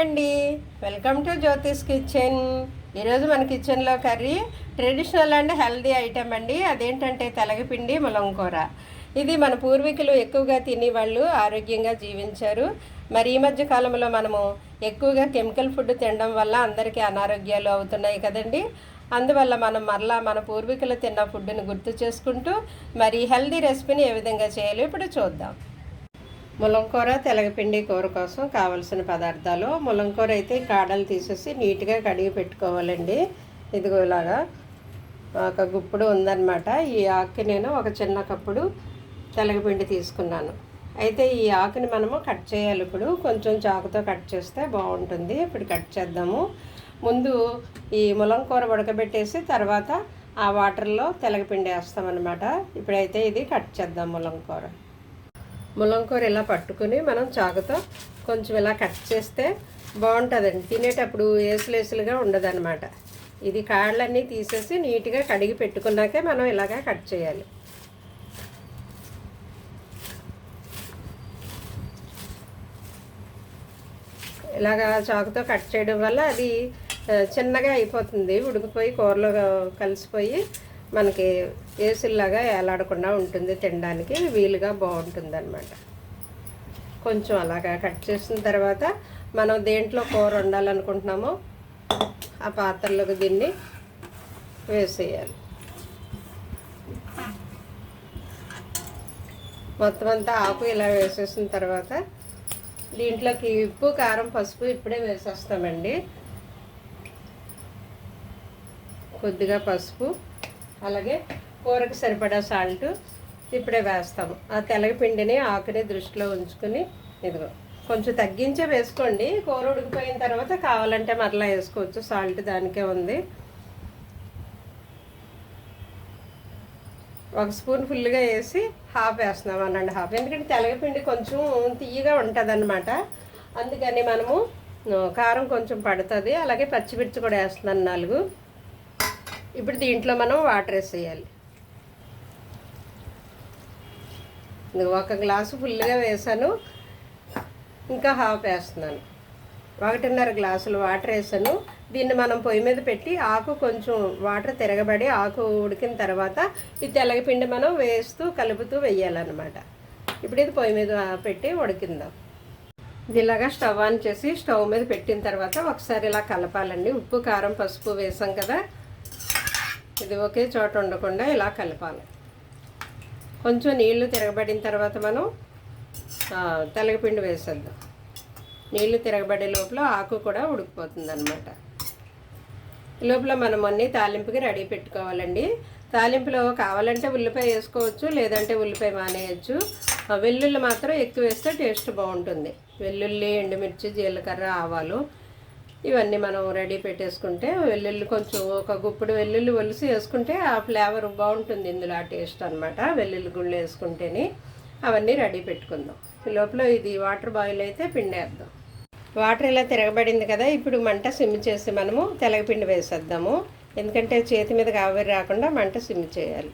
అండి. Welcome to Jyothish kitchen ఈరోజు మన కిచెన్లో curry traditional and healthy item అండి. అదేంటంటే తెలగపిండి ములంకూర ఇది మన పూర్వీకులు ఎక్కువగా తిని వాళ్ళు ఆరోగ్యంగా జీవించారు. మరి ఈ మధ్య కాలంలో మనము ఎక్కువగా కెమికల్ ఫుడ్ తినడం వల్ల అందరికీ అనారోగ్యాలు అవుతున్నాయి కదండి. అందువల్ల మనం మరలా మన పూర్వీకులు తిన్న ఫుడ్ని గుర్తు చేసుకుంటూ మరి హెల్దీ రెసిపీని ఏ విధంగా చేయాలో ఇప్పుడు చూద్దాం. ములంకూర తెలగపిండి కూర కోసం కావలసిన పదార్థాలు. ములంకూర అయితే కాడలు తీసేసి నీట్గా కడిగి పెట్టుకోవాలండి. ఇదిగో ఇలాగా ఒక గుప్పుడు ఉందన్నమాట. ఈ ఆకు నేను ఒక చిన్న కప్పుడు తెలగపిండి తీసుకున్నాను. అయితే ఈ ఆకుని మనము కట్ చేయాలి. ఇప్పుడు కొంచెం చాకుతో కట్ చేస్తే బాగుంటుంది. ఇప్పుడు కట్ చేద్దాము. ముందు ఈ ములంకూర ఉడకబెట్టేసి తర్వాత ఆ వాటర్లో తెలగపిండి వేస్తామన్నమాట. ఇప్పుడైతే ఇది కట్ చేద్దాం ములంకూర ములంకూర ఇలా పట్టుకుని మనం చాకుతో కొంచెం ఇలా కట్ చేస్తే బాగుంటుందండి. తినేటప్పుడు ఏసులేసులుగా ఉండదన్నమాట. ఇది కాళ్ళన్నీ తీసేసి నీట్గా కడిగి పెట్టుకున్నాకే మనం ఇలాగా కట్ చేయాలి. ఇలాగా చాకుతో కట్ చేయడం వల్ల అది చిన్నగా అయిపోతుంది. ఉడికిపోయి కూరలో కలిసిపోయి మనకి ఏసుల్లాగా ఏలాడకుండా ఉంటుంది తినడానికి వీలుగా బాగుంటుంది అనమాట కొంచెం అలాగా కట్ చేసిన తర్వాత మనం దేంట్లో కూర వండాలనుకుంటున్నామో ఆ పాత్రలోకి దీన్ని వేసేయాలి. మొత్తం అంతా ఆకు ఇలా వేసేసిన తర్వాత దీంట్లోకి ఉప్పు కారం పసుపు ఇప్పుడే వేసేస్తామండి. కొద్దిగా పసుపు అలాగే కూరకు సరిపడా సాల్ట్ ఇప్పుడే వేస్తాము. ఆ తెలగపిండిని ఆకుని దృష్టిలో ఉంచుకుని ఇదిగో కొంచెం తగ్గించే వేసుకోండి. కూర ఉడికిపోయిన తర్వాత కావాలంటే మరలా వేసుకోవచ్చు. సాల్ట్ దానికే ఉంది. ఒక స్పూన్ ఫుల్గా వేసి హాఫ్ వేస్తున్నాం వన్ అండ్ హాఫ్. ఎందుకంటే తెలగపిండి కొంచెం తీయగా ఉంటుంది అనమాట అందుకని మనము కారం కొంచెం పడుతుంది. అలాగే పచ్చిమిర్చి కూడా వేస్తున్నాను నాలుగు. ఇప్పుడు దీంట్లో మనం వాటర్ వేసేయాలి. ఒక గ్లాసు ఫుల్గా వేసాను. ఇంకా హాఫ్ వేస్తున్నాను. ఒకటిన్నర గ్లాసులు వాటర్ వేసాను. దీన్ని మనం పొయ్యి మీద పెట్టి ఆకు కొంచెం వాటర్ తిరగబడి ఆకు ఉడికిన తర్వాత ఈ తెల్లగపిండి మనం వేస్తూ కలుపుతూ వేయాలన్నమాట. ఇప్పుడు ఇది పొయ్యి మీద పెట్టి ఉడికిందాం. ఇది ఇలాగా స్టవ్ ఆన్ చేసి స్టవ్ మీద పెట్టిన తర్వాత ఒకసారి ఇలా కలపాలండి. ఉప్పు కారం పసుపు వేసాం కదా. ఇది ఒకే చోట ఉండకుండా ఇలా కలపాలి. కొంచెం నీళ్ళు తిరగబడిన తర్వాత మనం తెలగపిండి వేసేద్దాం. నీళ్ళు తిరగబడే లోపల ఆకు కూడా ఉడికిపోతుంది అనమాట లోపల మనం అన్నీ తాలింపుకి రెడీ పెట్టుకోవాలండి. తాలింపులో కావాలంటే ఉల్లిపాయ వేసుకోవచ్చు లేదంటే ఉల్లిపాయ మానేయచ్చు. వెల్లుల్లి మాత్రం ఎక్కువ వేస్తే టేస్ట్ బాగుంటుంది. వెల్లుల్లి ఎండుమిర్చి జీలకర్ర ఆవాలు ఇవన్నీ మనం రెడీ పెట్టేసుకుంటే వెల్లుల్లి కొంచెం ఒక గుప్పుడు వెల్లుల్లి ఒలిసి వేసుకుంటే ఆ ఫ్లేవర్ బాగుంటుంది ఇందులో ఆ టేస్ట్ అనమాట వెల్లుల్లి గుళ్ళు వేసుకుంటేనే అవన్నీ రెడీ పెట్టుకుందాం. ఈ లోపల ఇది వాటర్ బాయిల్ అయితే పిండేద్దాం. వాటర్ ఇలా తిరగబడింది కదా ఇప్పుడు మంట సిమ్ చేసి మనము తెలగపిండి వేసేద్దాము. ఎందుకంటే చేతి మీద ఆవిరి రాకుండా మంట సిమ్ చేయాలి.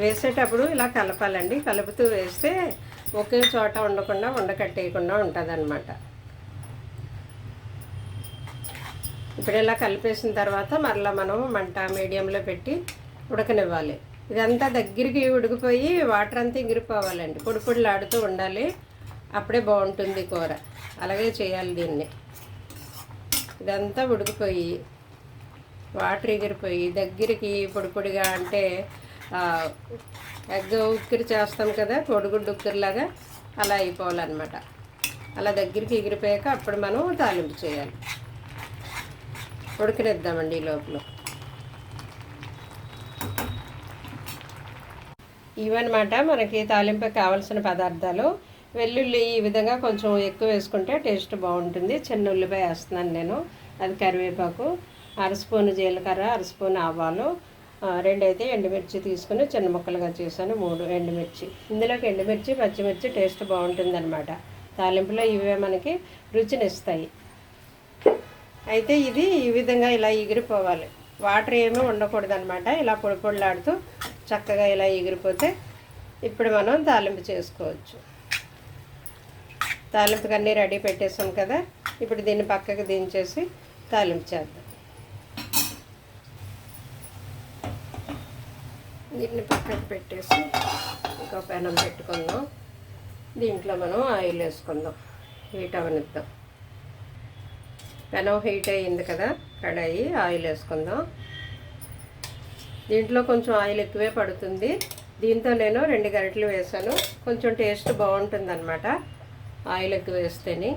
వేసేటప్పుడు ఇలా కలపాలండి. కలుపుతూ వేస్తే ఒకే చోట ఉండకుండా ఉండకట్టేయకుండా ఉంటుంది ఇప్పుడు ఇలా కలిపేసిన తర్వాత మరలా మనం మంట మీడియంలో పెట్టి ఉడకనివ్వాలి. ఇదంతా దగ్గరికి ఉడికిపోయి వాటర్ అంతా ఎగిరిపోవాలండి. పొడి పొడిలాడుతూ ఉండాలి. అప్పుడే బాగుంటుంది కూర. అలాగే చేయాలి దీన్ని. ఇదంతా ఉడికిపోయి వాటర్ ఎగిరిపోయి దగ్గరికి పొడి పొడిగా అంటే ఆ, ఎగ్ ఉక్కిరి చేస్తాం కదా పొడిగుడ్డు ఉక్కిరిలాగా అలా అయిపోవాలన్నమాట. అలా దగ్గరికి ఎగిరిపోయాక అప్పుడు మనం తాలింపు చేయాలి. ఉడకనిద్దామండి ఈ లోపల. ఇవన్నమాట మనకి తాలింపుకి కావాల్సిన పదార్థాలు వెల్లుల్లి ఈ విధంగా కొంచెం ఎక్కువ వేసుకుంటే టేస్ట్ బాగుంటుంది. చిన్న ఉల్లిపాయ వేస్తున్నాను నేను. అది కరివేపాకు అర స్పూన్ జీలకర్ర అర స్పూన్ ఆవాలు రెండైతే ఎండుమిర్చి తీసుకుని చిన్న ముక్కలుగా చేశాను. మూడు ఎండుమిర్చి. ఇందులోకి ఎండుమిర్చి పచ్చిమిర్చి టేస్ట్ బాగుంటుంది అనమాట తాలింపులో ఇవే మనకి రుచినిస్తాయి. అయితే ఇది ఈ విధంగా ఇలా ఎగిరిపోవాలి. వాటర్ ఏమీ ఉండకూడదు అనమాట ఇలా పొడి పొడిలాడుతూ చక్కగా ఇలా ఎగిరిపోతే ఇప్పుడు మనం తాలింపు చేసుకోవచ్చు. తాలింపుకి అన్నీ రెడీ పెట్టేసాం కదా. ఇప్పుడు దీన్ని పక్కకి దించేసి తాలింపు చేద్దాం. దీన్ని పక్కకు పెట్టేసి ఇంకో పెనం పెట్టుకుందాం. దీంట్లో మనం ఆయిల్ వేసుకుందాం. హీట్ అవనిద్దాం. పెనం హీట్ అయ్యింది కదా కడాయి ఆయిల్ వేసుకుందాం. దీంట్లో కొంచెం ఆయిల్ ఎక్కువే పడుతుంది. దీంతో నేను రెండు గరిటలు వేసాను. కొంచెం టేస్ట్ బాగుంటుంది అనమాట ఆయిల్ ఎక్కువ వేస్తేనే.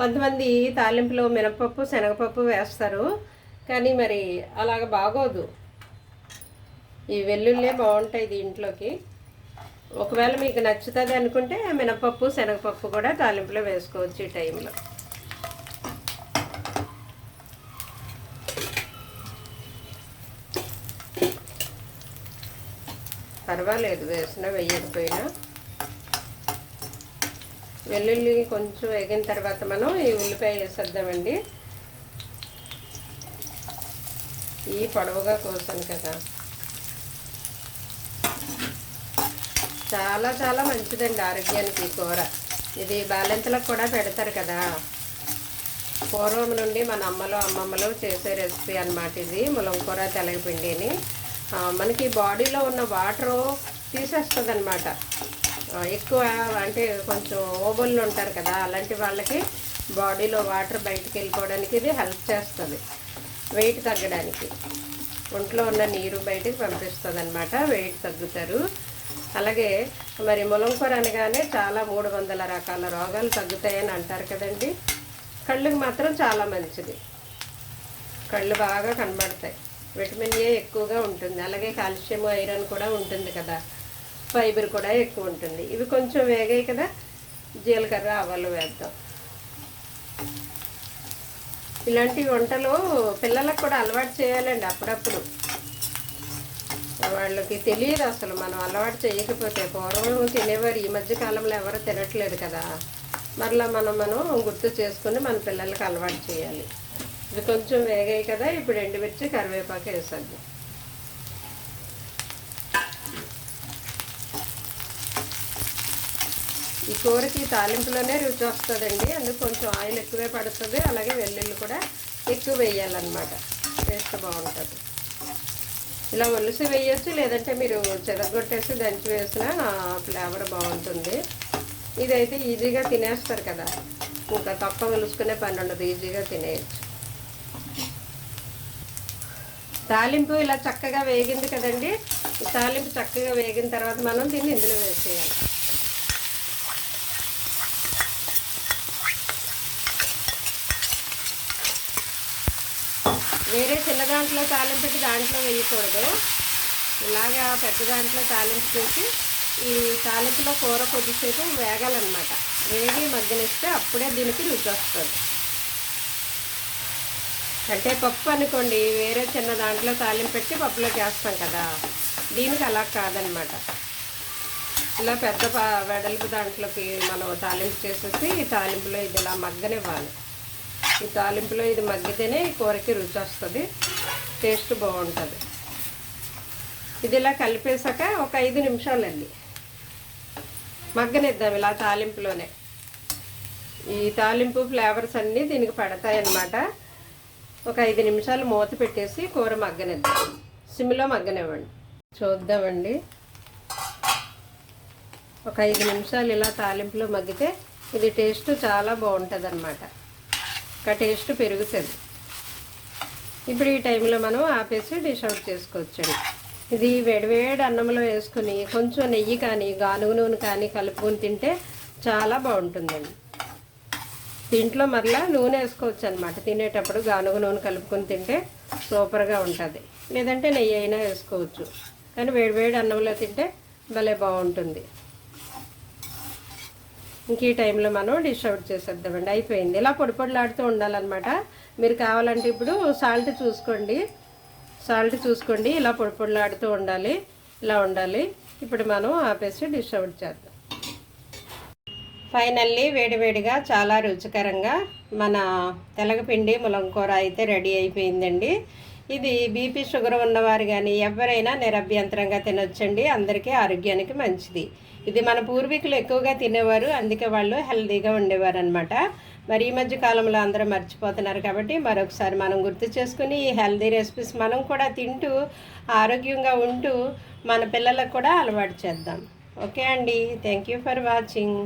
కొంతమంది తాలింపులో మినపప్పు శనగపప్పు వేస్తారు కానీ మరి అలాగ బాగోదు. ఈ వెల్లుల్లే బాగుంటాయి దీంట్లోకి. ఒకవేళ మీకు నచ్చుతుంది అనుకుంటే మినపప్పు శనగపప్పు కూడా తాలింపులో వేసుకోవచ్చు ఈ టైంలో. పర్వాలేదు వేసినా వేయకపోయినా వెల్లుల్లి కొంచెం వేగిన తర్వాత మనం ఈ ఉల్లిపాయ వేసేద్దామండి. ఈ పొడవుగా కోసాను కదా. చాలా చాలా మంచిదండి ఆరోగ్యానికి ఈ కూర. ఇది బాలెంతలకు కూడా పెడతారు కదా. పూర్వం నుండి మన అమ్మలు అమ్మమ్మలు చేసే రెసిపీ అన్నమాట ఇది ములంకూర తెలగపిండిని. మనకి బాడీలో ఉన్న వాటరు తీసేస్తుంది అనమాట ఎక్కువ అంటే కొంచెం ఓబళ్ళు ఉంటారు కదా అలాంటి వాళ్ళకి బాడీలో వాటర్ బయటికి వెళ్ళిపోవడానికి ఇది హెల్ప్ చేస్తుంది. వెయిట్ తగ్గడానికి. ఒంట్లో ఉన్న నీరు బయటికి పంపిస్తుంది అనమాట వెయిట్ తగ్గుతారు. అలాగే మరి ములంకూర అనగానే చాలా మూడు వందల రకాల రోగాలు తగ్గుతాయని అంటారు కదండి. కళ్ళుకి మాత్రం చాలా మంచిది. కళ్ళు బాగా కనబడతాయి. విటమిన్ ఏ ఎక్కువగా ఉంటుంది. అలాగే కాల్షియం ఐరన్ కూడా ఉంటుంది కదా. ఫైబర్ కూడా ఎక్కువ ఉంటుంది. ఇవి కొంచెం వేగాయి కదా. జీలకర్ర ఆవాలు వేద్దాం. ఇలాంటి వంటలు పిల్లలకు కూడా అలవాటు చేయాలండి అప్పుడప్పుడు. వాళ్ళకి తెలియదు అసలు. మనం అలవాటు చేయకపోతే పూర్వం తినేవారు. ఈ మధ్య కాలంలో ఎవరు తినట్లేదు కదా. మరలా మనం మనం గుర్తు చేసుకుని మన పిల్లలకి అలవాటు చేయాలి. ఇది కొంచెం వేగాయి కదా ఇప్పుడు ఎండుమిర్చి కరివేపాకు వేసాను. ఈ కూరకి తాలింపులోనే రుచి వస్తుందండి. అందుకు కొంచెం ఆయిల్ ఎక్కువే పడుతుంది. అలాగే వెల్లుల్లి కూడా ఎక్కువ వేయాలన్నమాట. టేస్ట్ బాగుంటుంది. ఇలా ఒలిసి వేయచ్చు లేదంటే మీరు చెదగొట్టేసి దంచి వేసినా ఫ్లేవర్ బాగుంటుంది. ఇదైతే ఈజీగా తినేస్తారు కదా. ఇంకా తక్కువ ఒలుసుకునే పని ఉండదు. ఈజీగా తినేయచ్చు. తాలింపు ఇలా చక్కగా వేగింది కదండి. తాలింపు చక్కగా వేగిన తర్వాత మనం దీన్ని ఇందులో వేసేయాలి. వేరే చిన్న దాంట్లో తాలింపుకి దాంట్లో వేయకూడదు. ఇలాగా పెద్ద దాంట్లో తాలింపు చేసి ఈ తాలింపులో కూర కొద్దిసేపు వేగాలన్నమాట. వేగి మగ్గనిస్తే అప్పుడే దీనికి రుచి వస్తుంది. అంటే పప్పు అనుకోండి వేరే చిన్న దాంట్లో తాలింపు పెట్టి పప్పులోకి వేస్తాం కదా. దీనికి అలా కాదనమాట. ఇలా పెద్ద వెడల్పు దాంట్లోకి మనం తాలింపు చేసేసి ఈ తాలింపులో ఇది ఇలా మగ్గనివ్వాలి. ఈ తాలింపులో ఇది మగ్గితేనే ఈ కూరకి రుచి వస్తుంది టేస్ట్ బాగుంటుంది. ఇది ఇలా కలిపేసాక ఒక ఐదు నిమిషాలండి. మగ్గనిద్దాం ఇలా తాలింపులోనే. ఈ తాలింపు ఫ్లేవర్స్ అన్నీ దీనికి పడతాయి అన్నమాట ఒక ఐదు నిమిషాలు మూత పెట్టేసి కూర మగ్గనిద్దాం. సిమ్లో మగ్గనివ్వండి. చూద్దామండి. ఒక ఐదు నిమిషాలు ఇలా తాలింపులో మగ్గితే ఇది టేస్ట్ చాలా బాగుంటుంది అనమాట ఇంకా టేస్ట్ పెరుగుతుంది. ఇప్పుడు ఈ టైంలో మనం ఆపేసి డిష్ అవుట్ చేసుకోవచ్చండి. ఇది వేడివేడి అన్నంలో వేసుకుని కొంచెం నెయ్యి కానీ గానుగ నూనె కానీ కలుపుకొని తింటే చాలా బాగుంటుందండి. దీంట్లో మరలా నూనె వేసుకోవచ్చు అనమాట తినేటప్పుడు గానుగ నూనె కలుపుకొని తింటే సూపర్గా ఉంటుంది. లేదంటే నెయ్యి అయినా వేసుకోవచ్చు. కానీ వేడివేడి అన్నంలో తింటే భలే బాగుంటుంది. ఇంక ఈ టైంలో మనం డిష్ అవుట్ చేసేద్దామండి. అయిపోయింది. ఇలా పొడి పొడిలాడుతూ ఉండాలన్నమాట. మీరు కావాలంటే ఇప్పుడు సాల్ట్ చూసుకోండి. సాల్ట్ చూసుకోండి. ఇలా పొడి పొడిలాడుతూ ఉండాలి. ఇలా ఉండాలి. ఇప్పుడు మనం ఆపేసి డిష్ అవుట్ చేద్దాం. ఫైనల్లీ వేడివేడిగా చాలా రుచికరంగా మన తెలగపిండి ములంకూర అయితే రెడీ అయిపోయిందండి. ఇది బీపీ షుగర్ ఉన్నవారు కానీ ఎవరైనా నిరభ్యంతరంగా తినొచ్చండి. అందరికీ ఆరోగ్యానికి మంచిది. ఇది మన పూర్వీకులు ఎక్కువగా తినేవారు అందుకే వాళ్ళు హెల్దీగా ఉండేవారు అనమాట మరి ఈ మధ్య కాలంలో అందరూ మర్చిపోతున్నారు కాబట్టి మరొకసారి మనం గుర్తు చేసుకుని ఈ హెల్దీ రెసిపీస్ మనం కూడా తింటూ ఆరోగ్యంగా ఉంటూ మన పిల్లలకు కూడా అలవాటు చేద్దాం. ఓకే అండి. Thank you for watching.